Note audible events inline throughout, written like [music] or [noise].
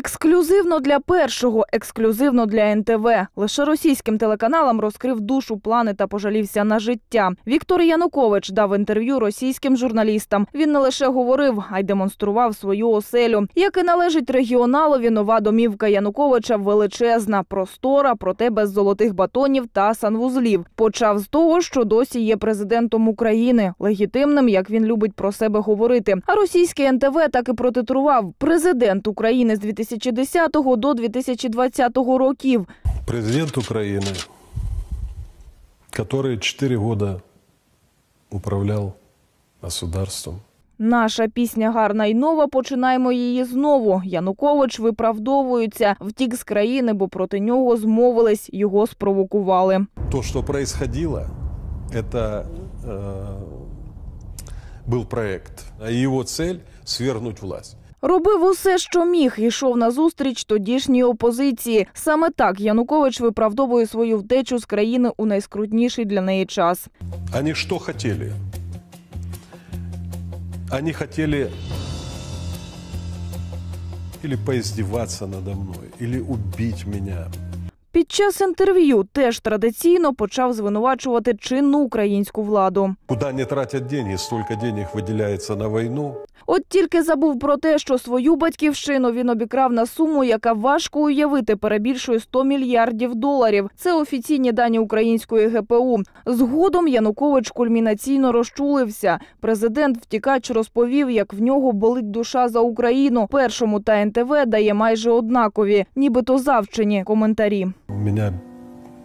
Ексклюзивно для першого, ексклюзивно для НТВ. Лише російським телеканалам розкрив душу плани та пожалівся на життя. Віктор Янукович дав інтерв'ю російським журналістам. Він не лише говорив, а й демонстрував свою оселю. Як і належить регіоналові, нова домівка Януковича величезна, простора, проте без золотих батонів та санвузлів. Почав з того, що досі є президентом України, легітимним, як він любить про себе говорити. А російське НТВ так і протитрував президент України з 2010 до 2020 років. Президент Украины, который четыре года управлял государством. Наша пісня гарна й нова. Починаємо її знову. Янукович виправдовується, втік з країни, бо проти нього змовились, його спровокували. То, что происходило, это э, был проект. А его цель – свергнуть власть. Робив усе, що міг, йшов на зустріч тодішній опозиції. Саме так Янукович виправдовує свою втечу з країни у найскрутніший для неї час. Вони що хотіли? Вони хотіли или поиздеваться надо мной, или убить меня. Під час інтерв'ю теж традиційно почав звинувачувати чинну українську владу. Куда не тратят деньги, столько денег выделяется на войну. От тільки забув про те, що свою батьківщину він обікрав на суму, яка важко уявити перебільшує 100 мільярдів доларів. Це офіційні дані української ГПУ. Згодом Янукович кульмінаційно розчулився. Президент втікач розповів, як в нього болить душа за Україну. Першому та НТВ дає майже однакові, нібито завчені коментарі. Меня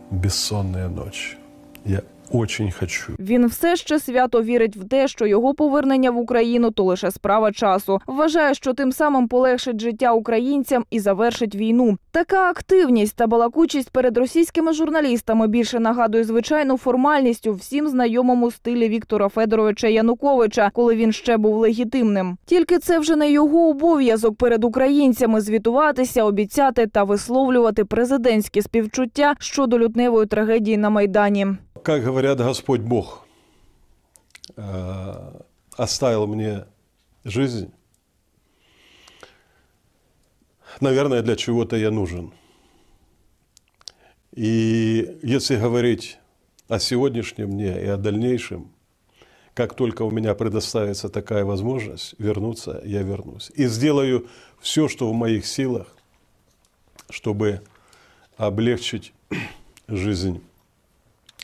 бессонная ночь. Я очень хочу. Він все ще свято вірить в те, що його повернення в Україну то лише справа часу. Вважає, що тим самим полегшить життя українцям і завершить війну. Така активність та балакучість перед російськими журналістами більше нагадує звичайну формальність у всім знайомому стилі Віктора Федоровича Януковича, коли він ще був легітимним. Тільки це вже не його обов'язок перед українцями звітуватися, обіцяти та висловлювати президентські співчуття щодо лютневої трагедії на майдані. Как говорят, Господь Бог э, оставил мне жизнь. Наверное, для чего-то я нужен. И если говорить о сегодняшнем дне и о дальнейшем, как только у меня предоставится такая возможность вернуться, я вернусь. И сделаю все, что в моих силах, чтобы облегчить [clears throat] жизнь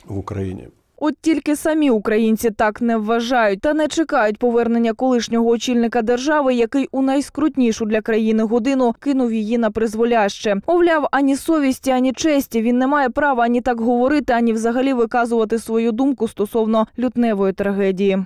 в Україні. От тільки самі українці так не вважають та не чекають повернення колишнього очільника держави, який у найскрутнішу для країни годину кинув її на призволяще. Мовляв, ані совісті, ані честі він не має права ані так говорити, ані взагалі виказувати свою думку стосовно лютневої трагедії.